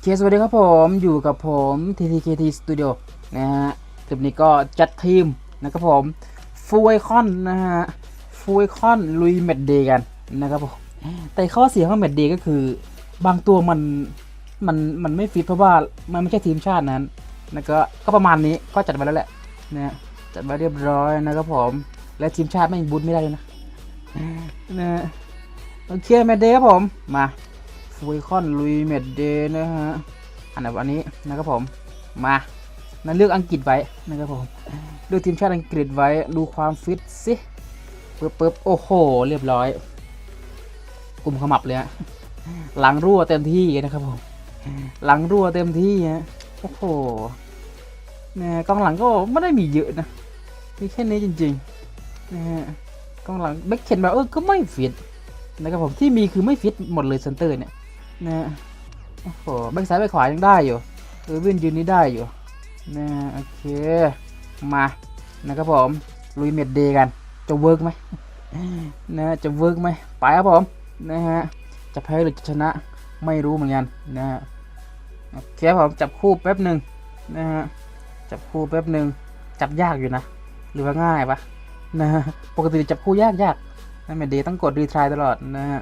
เคสวัสดีครับผมอยู่กับผม TTKT Studio นะฮะคลิปนี้ก็จัดทีมนะครับผมฟูไอคอนนะฮะฟูไอคอนลุยแมตเดย์กันนะครับผมแต่ข้อเสียของแมตเดย์ก็คือบางตัวมันมันมันไม่ฟิตเพราะว่ามันไม่ใช่ทีมชาตินั้นนะก็ก็ประมาณนี้ก็จัดไปแล้วแหละนะจัดไปเรียบร้อยนะครับผมและทีมชาติไม่บูทไม่ได้เลยนะนะโอเคแมตเดย์ครับผมมา ฟูไอคอนลุยเมดเดย์นะฮะอันดับอันนี้นะครับผมมานั่นเลือกอังกฤษไว้นะครับผมเลือกทีมชาติอังกฤษไว้ดูความฟิตสิปึ๊บปึ๊บโอ้โห เรียบร้อยกลุ่มขมับเลยฮะหลังรั่วเต็มที่นะครับผมหลังรั่วเต็มที่ฮะโอ้โหนี่ยกองหลังก็ไม่ได้มีเยอะนะมีแค่นี้จริงๆนะฮะกองหลังเบ็คเคนแบบเออก็ไม่ฟิตนะครับผมที่มีคือไม่ฟิตหมดเลยเซนเตอร์เนี่ย นะฮะโอ้โหแบ็กซ้ายแบ็กขวายังได้อยู่เออวินยืนนี้ได้อยู่นะโอเคมานะครับผมลุยเม็ดเดกัน จะเวิร์กไหมนะจะเวิร์กไหมไปครับผมนะฮะจะแพ้หรือจะชนะไม่รู้เหมือนกันนะฮะโอเคผมจับคู่แป๊บหนึ่งนะฮะจับคู่แป๊บหนึ่งจับยากอยู่นะ หรือว่าง่ายปะนะฮะปกติจับคู่ยากยากนั่นหมายเดย์ต้องกดรีทรายตลอดนะฮะ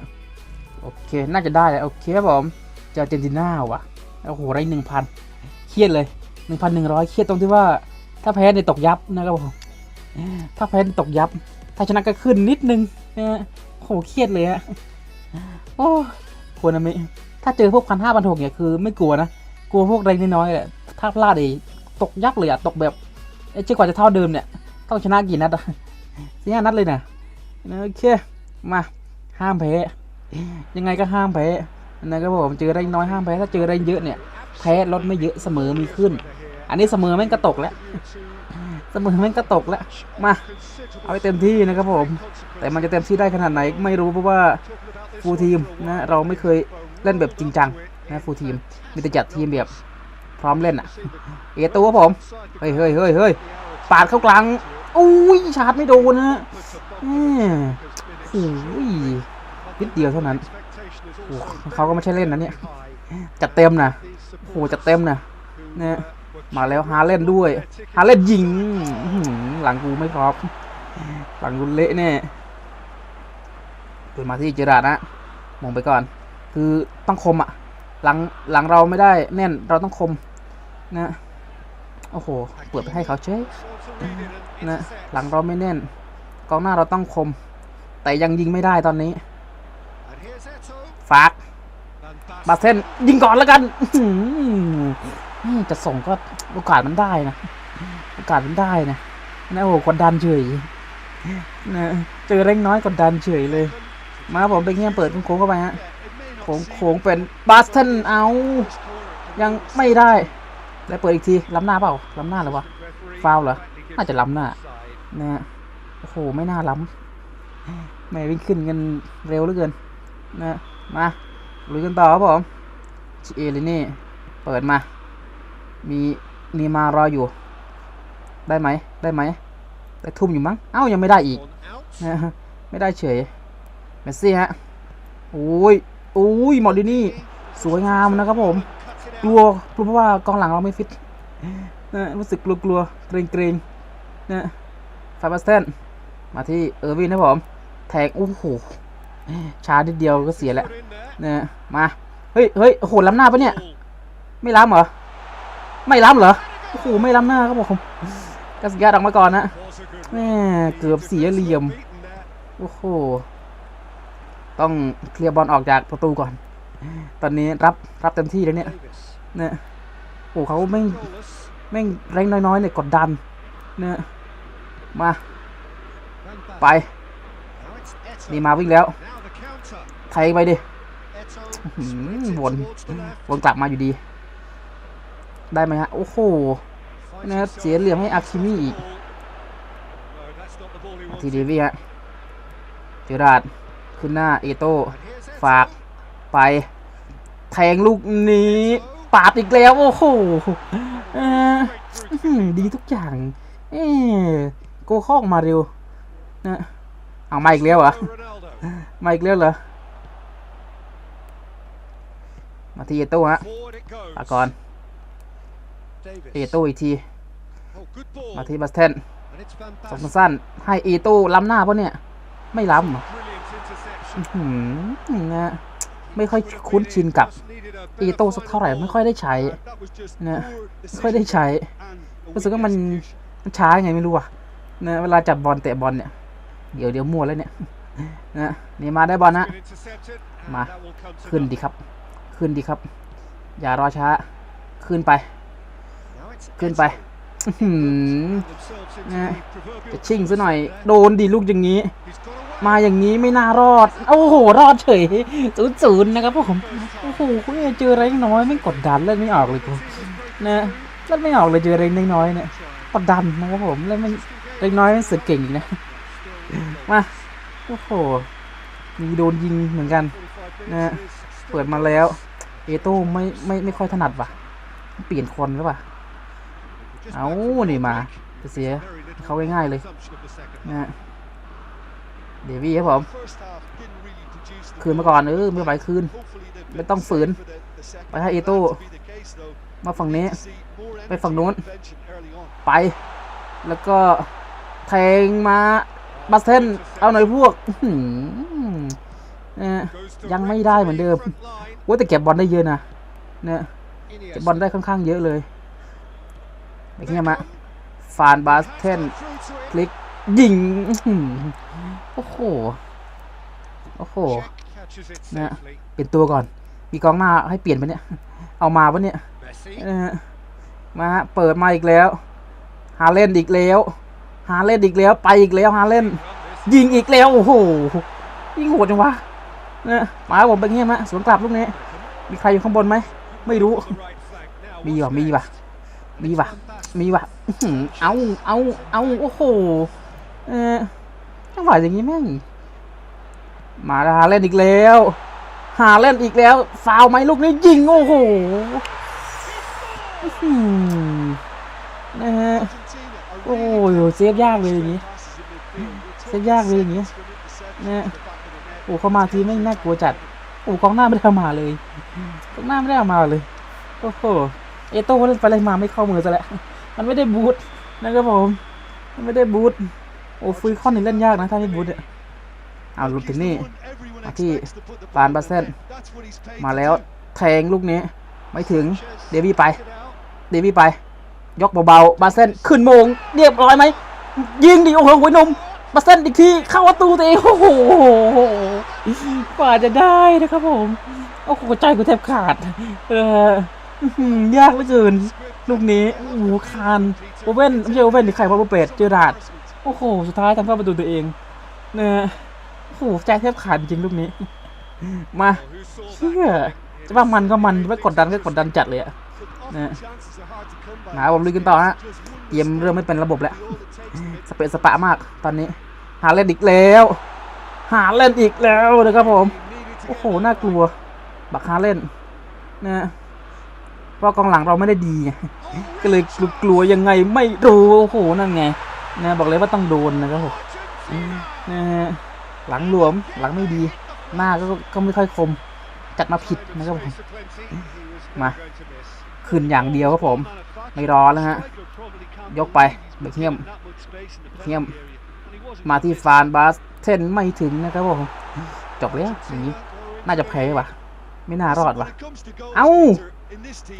โอเค น่าจะได้เลยโอเคครับผมเจออาเจนติน่าว่ะโอ้โหได้หนึ่งพันเครียดเลยหนึ่งพันหนึ่งร้อยเครียดตรงที่ว่า ถ้าแพ้ในตกยับนะครับผมถ้าแพ้ในตกยับ ถ้าชนะก็ขึ้นนิดนึงโอ้โหเครียดเลยฮะโอ้ควรนะมิถ้าเจอพวกพันห้าพันหกเนี่ยคือไม่กลัวนะกลัวพวกแรน้อยๆแหละถ้าพลาดไอ้ตกยับเลยอะตกแบบไอ้เจ้ากว่าจะเท่าเดิมเนี่ยต้องชนะกี่นัดอะสี่ห้านัดเลยนะโอเคมาห้ามแพ้ ยังไงก็ห้ามแพ้นะครับผมเจอแรงน้อยห้ามแพ้ถ้าเจอแรงเยอะเนี่ยแพ้ลดไม่เยอะเสมอมีขึ้น อันนี้เสมอแม่งกระตกแล้วเสมอแม่งกระตกแล้วมาเอาไปเต็มที่นะครับผม แต่มันจะเต็มที่ได้ขนาดไหนไม่รู้เพราะว่าฟูลทีมนะเราไม่เคยเล่นแบบจริงจังนะฟูลทีมมีแต่จัดทีมแบบพร้อมเล่นอะ เอตัวผมเฮ้ยเฮ้ยเฮ้ยเฮ้ยปาดเข้ากลางอุ้ยชาร์จไม่โดนนะฮะแหมโอ้ย นิดเดียวเท่านั้นโอ้เขาก็ไม่ใช่เล่นนะเนี่ยจัดเต็มนะโอ้โหจัดเต็มนะเนี่ยมาแล้วฮาเล่นด้วย ฮาเล่นยิงหลังกูไม่ครบหลังกูเละแน่เปิดมาที่เจราดนะมองไปก่อน คือต้องคมอะ หลังหลังเราไม่ได้แน่นเราต้องคมนะโอ้โห เปิดไปให้เขาเฉยนะหลังเราไม่แน่น กองหน้าเราต้องคม แต่ยังยิงไม่ได้ตอนนี้ ฝากบาเซนยิงก่อนแล้วกันจะส่งก็โอกาสมันได้นะ โอกาสมันได้นะนะโอ้โหกดดันเฉยนะเจอเร่งน้อยกดดันเฉยเลย มาบผมเป็นเงี้ยเปิดโค้งเข้าไปฮะโค้งโค้งเป็นบาสเทนเอา ยังไม่ได้ แล้วเปิดอีกทีล้ำหน้าเปล่าล้ำหน้าหรือวะฟาวล์เหรอน่าจะล้ำหน้านะฮะโอ้โหไม่น่าล้ำไม่วิ่งขึ้นกันเร็วเหลือเกินนะ มาลุยกันต่อครับผมชิเอลินี่ เปิดมา มีนีมารออยู่ ได้ไหม ได้ไหมได้ทุ่มอยู่มั้ง เอ้า ยังไม่ได้อีกนะฮะไม่ได้เฉย เมสซี่ฮะโอ้ยโอ้ยมอลดินี่ สวยงามนะครับผม กลัว กลัวเพราะว่ากองหลังเราไม่ฟิตนะรู้สึกกลัวกลัวเกรงเกรงนะฟาบัสเทนมาที่เออร์วินนะผม แทงโอ้โห ช้านิดเดียวก็เสียแล้วนะมา เฮ้ยเฮ้ยโอ้โหล้ำหน้าปะเนี่ย ไม่ล้ำเหรอ ไม่ล้ำเหรอ โอ้โห ไม่ล้ำหน้าครับผมกัสยาดออกมาก่อนนะแม่เกือบเสียเหลี่ยม โอ้โห ต้องเคลียร์บอลออกจากประตูก่อน ตอนนี้รับรับเต็มที่แล้วเนี่ย เนี่ย โอ้เขาแม่งแม่งแรงน้อยๆเนี่ยกดดันเนี่ยมา ไป นี่มาวิ่งแล้ว ทยไปดิวนวนกลับมาอยู่ดี ได้ไหมฮะ โอ้โหนะครับเสียเหลี่ยมให้อาคิมิอีกทีเดวี่ฮะเจอราดขึ้นหน้าเอโต้ฝากไปแทงลูกนี้ปาดอีกแล้ว โอ้โหดีทุกอย่าง เอ้โกข้องมาเร็วนะเอามาอีกแล้วเหรอมาอีกแล้วเหรอ มาที่เอโต้ฮะ Forward it goes. ปาก่อน Davis. เอโต้อีกที Oh, good ball. มาที่บัสเทน And it's สอง fantastic. สั้นๆให้เอโต้ล้ำหน้าปะเนี่ย ไม่ล้ำเหรอ Brilliant interception. อื้อหือนะไม่ค่อยคุ้นชินกับ Just อี needed a โต้ better สักเท่าไหร่ final ไม่ค่อยได้ใช้ ball. That was just นะ poor ไม่ค่อยได้ decision ใช้ and a รู้สึก weak ว่ามัน execution. มันช้าไงไม่รู้อะนะเวลาจับบอลเตะบอลเนี่ย เดี๋ยวเดี๋ยวมั่วแล้วเนี่ยนะนี่มาได้บอลนะ Been intercepted, and มา that will come to ขึ้น nothing. ดีครับ ขึ้นดีครับ อย่ารอช้า ขึ้นไป ขึ้นไปจะชิ่งซะหน่อย โดนดีลูกอย่างนี้ มาอย่างนี้ไม่น่ารอด โอ้โห รอดเฉยศูนย์ศูนย์นะครับผม โอ้โหเนี่ยเจออะไรน้อยไม่กดดันเล่นไม่ออกเลยกูนะเล่นไม่ออกเลยเจออะไรน้อยๆเนี่ยกดดันนะครับผมเล่นไม่เล็กน้อยมันสึกเก่งนะ มา โอ้โห มีโดนยิงเหมือนกันนะเปิดมาแล้ว เอโต้ไม่ไม่ไม่ค่อยถนัดว่ะ เปลี่ยนคนหรือเปล่าเอานี่มาจะเสียเขาง่ายๆเลยนะเดวี่ครับผมคืนมาก่อนเออไม่ไหวคืน ไม่ต้องฝืน ไปให้เอโต้มาฝั่งนี้ ไปฝั่งนู้น ไป แล้วก็แทงมาบัสเทนเอาหน่อยพวกอื ยังไม่ได้เหมือนเดิมว่าแต่เก็บบอลได้เยอะนะเนี่ยเก็บบอลได้ค่อนข้างเยอะเลยแบบนี้มาฟานบัสเทนคลิกยิงโอ้โหโอ้โหนะเปลี่ยนตัวก่อน มีกองหน้าให้เปลี่ยนไปเนี่ย เอามาปะเนี่ยมาเปิดมาอีกแล้ว หาเล่นอีกแล้ว หาเล่นอีกแล้ว ไปอีกแล้วหาเล่น ยิงอีกแล้ว โอ้โหยิงโหดจังวะ นี่ยมาผมเป็นเงี้ยมะสวนกลับลูกนี้ มีใครอยู่ข้างบนไหม ไม่รู้ มีว่ะมีว่ะมีว่ะมีว่ะเอาเอาเอาโอ้โหเออจังหวะอย่างงี้แม่งมาแล้วหาเล่นอีกแล้ว หาเล่นอีกแล้ว ฟาวไหมลูกนี้ยิง โอ้โหนะฮะโอ้ยเซฟยากเลยอย่างงี้เซฟยากเลยอย่างงี้เนี่ย โอ้เข้ามาทีไม่น่ากลัวจัด โอ้กองหน้าไม่ได้เอามาเลยกองหน้าไม่ได้เอามาเลยโอ้โหเอโต้เล่นไปเล่นมาไม่เข้ามือซะแล้วมันไม่ได้บูทนะครับผมมันไม่ได้บูทโอ้ฟุยคอนนี่เล่นยากนะถ้าไม่บูทเนี่ยเอาลุดถึงนี่มาที่ฟานบาเซนมาแล้วแทงลูกนี้ ไม่ถึงเดวี่ไป เดวี่ไป ยกเบาๆบาเซนขึ้นโมง เรียบร้อยไหมยิงดิโอ้โหหัวนม บาเซนอีกทีเข้าประตูตัวเองโอ้โหกว่าจะได้นะครับผมโอ้โหใจกูแทบขาด เออยากเหลือเกินลูกนี้โอ้โหคานโอเว่นไม่ใช่โอเว่นหรือใครพอเป็ดเจอราดโอ้โหสุดท้ายทำเข้าประตูตัวเองเนี่ยโอ้โหใจแทบขาดจริงลูกนี้ มาเชื่อจะว่ามันก็มันจะไม่กดดันก็กดดันจัดเลยอะ นะมาผมลุยกันต่อฮะเกมเริ่มไม่เป็นระบบแล้ว สเปซสปะมากตอนนี้ หาเล่นอีกแล้ว หาเล่นอีกแล้วนะครับผม โอ้โห น่ากลัว บักฮาเล่นนะเพราะกองหลังเราไม่ได้ดี ก็เลยกลัวยังไงไม่รู้โอ้โห นั่นไงนะบอกเลยว่าต้องโดนนะครับผมนะฮะหลังหลวมหลังไม่ดี หน้าก็ก็ไม่ค่อยคม จัดมาผิดนะครับผมมา ขึ้นอย่างเดียวครับผม ไม่รอแล้วฮะ ยกไปเบคเฮียมเฮียม มาที่ฟานบาสเทนไม่ถึงนะครับผม จบแล้วอย่างนี้ น่าจะแพ้ว่ะไม่น่ารอดว่ะเอ้า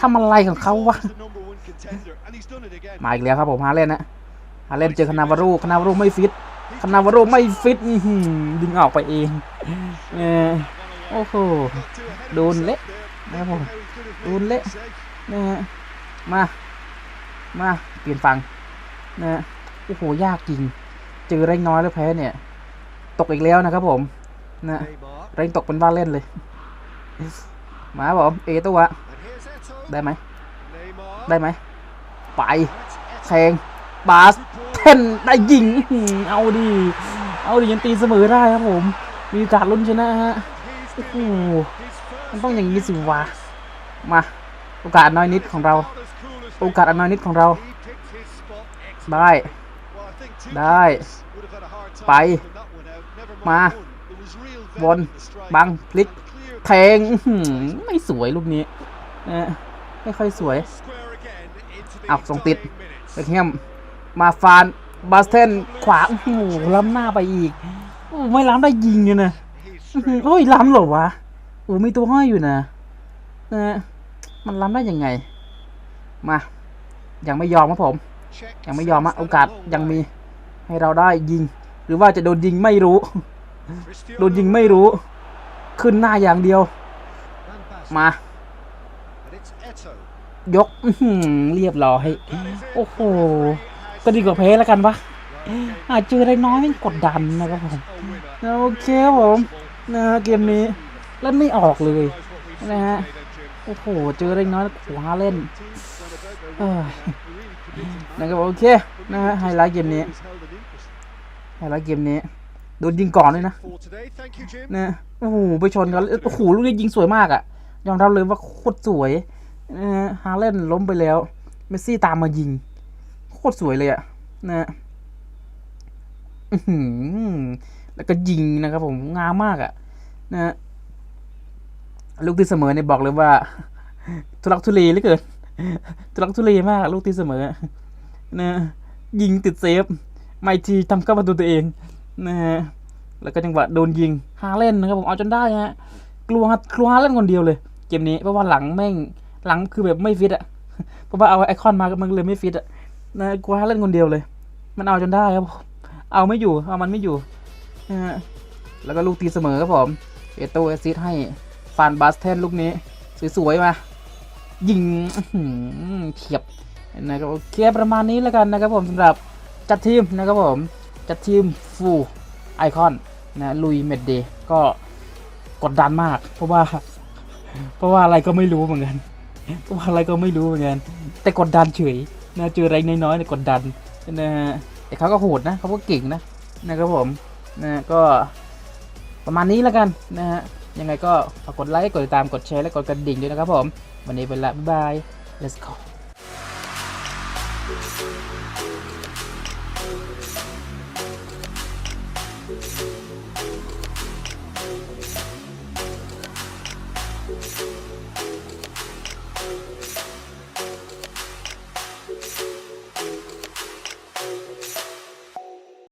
ทำอะไรของเขาวะ มาอีกแล้วครับผมฮาเล่นนะฮาเล่นเจอคานาวารุคานาวารุไม่ฟิตคานาวารุไม่ฟิตดึงออกไปเองเออโอ้โหโดนเละนะครับผมโดนเละ นะฮะมา มาเปลี่ยนฝั่งนะโอ้โหยากจริง เจอแรงน้อยแล้วแพ้เนี่ย ตกอีกแล้วนะครับผมนะแรงตกเป็นว่าเล่นเลย มาบผมเอตัวะได้ไหมได้ไหมไปแทงบาสเทนได้ยิงเอาดีเอาดิยังตีเสมอได้ครับผม มีโอกาสลุ้นชนะฮะโอ้โหมันต้องอย่างนี้สิวะมา โอกาสอันน้อยนิดของเรา โอกาสอันน้อยนิดของเรา ได้ ได้ ไป มาบนบัง พลิกแทงไม่สวยลูกนี้ไม่ค่อยสวยเอาส่งติดเบคแฮมมาฟานบาสเทนขวาโอ้โหล้ำหน้าไปอีกโอ้ไม่ล้ำได้ยิงเนี่ยนะโอ้ยล้ำเหรอวะโอ้มีตัวห้อยอยู่นะนะ มันล้ำได้ยังไง มา ยังไม่ยอมครับผม check ยังไม่ยอมอะ sends โอ that กาส a long ยังมี way. ให้เราได้ยิง หรือว่าจะโดนยิงไม่รู้ Cristiano โดนยิงไม่รู้ ขึ้นหน้าอย่างเดียว Van Basten. มา And it's Eto'o. ยกอื้อหือเรียบร้อย That is it. โอ้โห Referee has ก็ดีกว่าแพ้แล้วกันปะ Well, okay. อาจเจออะไรน้อยไม่กดดันนะครับผม A winner. โอเคครับผมนะฮะเกมนี้เล่นไม่ออกเลย Realize what we've นะ seen ฮะ today then, Jim. โอ้โห เจออะไรน้อยขวาเล่นนะครับโอเคนะฮะไฮไลท์เกมนี้ไฮไลท์เกมนี้โดนยิงก่อนด้วยนะนะโอ้โหไปชนกันโอ้โหลูกนี้ยิงสวยมากอะยอมรับเลยว่าโคตรสวยนะฮาเล่นล้มไปแล้วเมสซี่ตามมายิง โคตรสวยเลยอะนะฮะแล้วก็ยิงนะครับผมงามมากอะนะฮะ ลูกที่เสมอเนี่ยบอกเลยว่า ทุลักทุเลเหลือเกินทุลักทุเลมาก ลูกที่เสมอนะยิงติดเซฟ ไม่ทีทำเข้าประตูตัวเองนะฮะแล้วก็จังหวะโดนยิงฮาเล่นนะครับผมเอาจนได้ฮะกลัวกลัวฮาเล่นคนเดียวเลย เกมนี้เพราะว่าหลังแม่งหลังคือแบบไม่ฟิตอะเพราะว่าเอาไอคอนมามันเลยไม่ฟิตอะนะกลัวฮาเล่นคนเดียวเลย มันเอาจนได้ครับเอาไม่อยู่เอามันไม่อยู่นะฮะแล้วก็ลูกตีเสมอครับผมเอโตเอซิสให้ ฟานบาสเทนลูกนี้ สวยๆมา ยิงเทียบนะครับโอเคประมาณนี้แล้วกันนะครับผมสำหรับจัดทีมนะครับผมจัดทีมฟูไอคอนนะลุยเมดเดย์ก็กดดันมาก เพราะว่า เพราะว่าอะไรก็ไม่รู้เหมือนกันเพราะว่าอะไรก็ไม่รู้เหมือนกันแต่กดดันเฉยนะเจออะไรน้อยๆเนี่ยกดดันนะฮะแต่เขาก็โหดนะเขาก็เก่งนะนะครับผมนะก็ประมาณนี้แล้วกันนะฮะ ยังไงก็ฝากกดไลค์ กดติดตาม กดแชร์ และกดกระดิ่งด้วยนะครับผม วันนี้เป็นละ บ๊ายบาย let's go